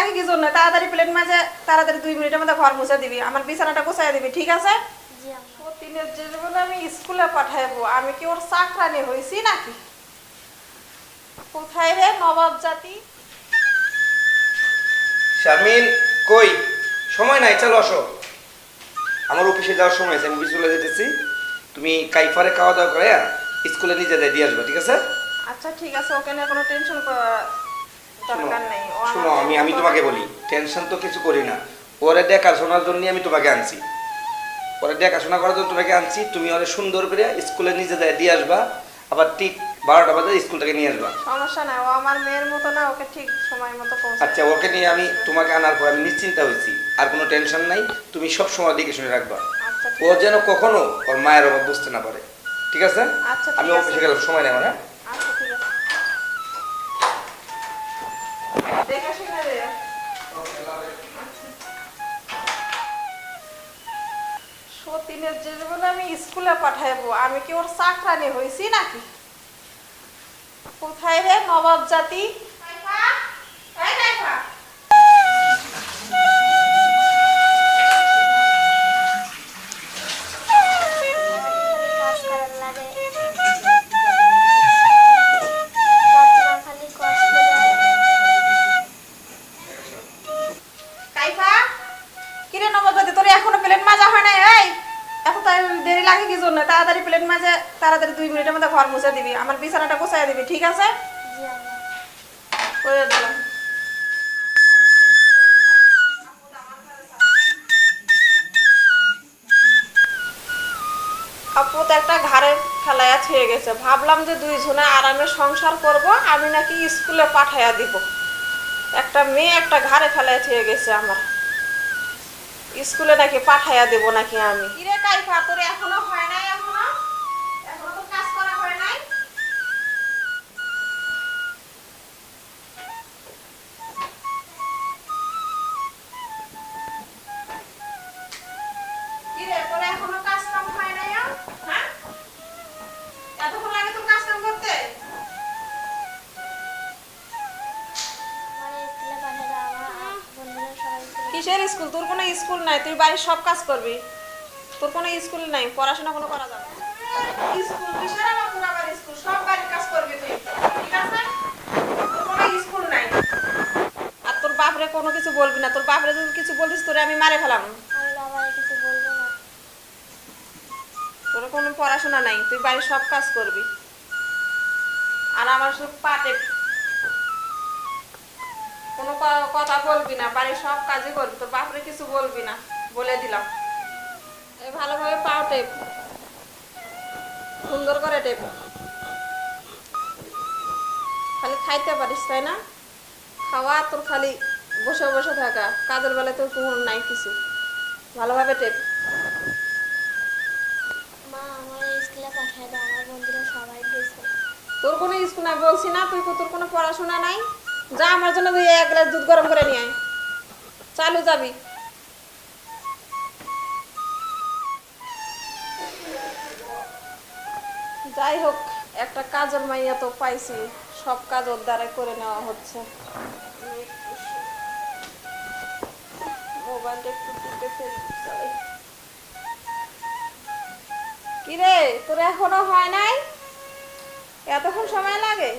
লাগে কি জন্য তাড়াতাড়ি প্লেট মাঝে তাড়াতাড়ি দুই মিনিটের মধ্যে ঘর মুছে দিবি। আমার বিছানাটা গুছাই দিবি ঠিক আছে? জি আম্মা। প্রতিদিনের যে বলে আমি স্কুলে পাঠাইবো। আমি কি ওর চাকরানি হয়েছি নাকি? কোথায় রে নবাব জাতি? শারমিন কই? সময় নাই চলো আসো। আমার অফিসে যাওয়ার সময় আছে আমি অফিস চলে যেতেছি। তুমি কাইফারে খাওয়া দাওয়া করে স্কুলে নিজে যাই দিয়ে আসবে ঠিক আছে? আচ্ছা ঠিক আছে ওকে নিয়ে কোনো টেনশন করার শোনো আমি আমি তোমাকে বলি টেনশন তো কিছু করি না। ওরে দেখাশোনার জন্য আমি তোমাকে আনছি। ওরে দেখাশোনা করার জন্য তোমাকে আনছি তুমি ওরে সুন্দর করে স্কুলে নিজে দিয়ে আসবা আবার ঠিক বারোটা বাজে স্কুলটাকে নিয়ে আসবা। সমস্যা নাই ও আমার মেয়ের মতো না ওকে ঠিক সময় মতো আচ্ছা ওকে নিয়ে আমি তোমাকে আনার পর আমি নিশ্চিন্ত হয়েছি আর কোনো টেনশন নাই তুমি সব সময় দিকে শুনে রাখবা। আচ্ছা ও যেন কখনো ওর মায়ের অভাব বুঝতে না পারে ঠিক আছে? আচ্ছা, আমি। অফিসে গেলাম সময় নেই আমার হ্যাঁ? সতীনের যে বলে আমি স্কুলে পাঠাইবো। আমি কি ওর চাকরানি হয়েছি নাকি? কোথায় রে নবাব জাতি? লাগে কি জন্য? তাড়াতাড়ি প্লেন মাজে, তাড়াতাড়ি দুই মিনিটের মধ্যে ঘর মুছে দিবি। আমার বিছানাটা গুছাই দিবি, ঠিক আছে? করে দিলাম। আপু একটা ঘাড়ে ফেলাইয়া ছেয়ে গেছে। ভাবলাম যে দুইজনে আরামে সংসার করব, আমি নাকি স্কুলে পাঠাইয়া দিব। একটা মেয়ে একটা ঘাড়ে ফেলাইয়া ছেয়ে গেছে আমার। স্কুলে নাকি পাঠাইয়া দেব নাকি আমি? কিরে কাইফা তোর এখনও হয় নাই? কিসের স্কুল তোর কোনো স্কুল নাই তুই বাড়ির সব কাজ করবি। তোর কোনো স্কুল নাই পড়াশোনা কোনো করা যাবে না। স্কুল কিসের আবার তোর আবার স্কুল সব বাড়ির কাজ করবি তুই। ঠিক আছে? তোর কোনো স্কুল নাই। আর তোর বাপরে কোনো কিছু বলবি না তোর বাপরে যদি কিছু বলিস তোরে আমি মারে ফেলাম। কিছু বলব না। তোর কোনো পড়াশোনা নাই তুই বাড়ির সব কাজ করবি। আর আমার শুধু পাটে কোনো কথা বলবি না বাড়ির সব কাজই করবি তোর বাপরে কিছু বলবি না বলে দিলাম। এই ভালোভাবে পাও টেপ। সুন্দর করে টেপ। খালি খাইতে পারিস তাই না? খাওয়া তোর খালি বসে বসে থাকা কাজের বেলায় তোর কোনো নাই কিছু। ভালোভাবে টেপ। মা আমার স্কুলে পাঠিয়ে দাও আমার বন্ধুরা সবাই তোর কোনো স্কুল নাই বলছি না তুই তোর কোনো পড়াশোনা নাই? যা আমার জন্য এক গ্লাস দুধ গরম করে নিয়ে চালু যাবি। যাই হোক, একটা কাজের মাইয়া তো পাইছি। সব কাজ ওর দ্বারা করে নেওয়া হচ্ছে। কিরে, তোর এখনও হয় নাই? এতক্ষণ সময় লাগে?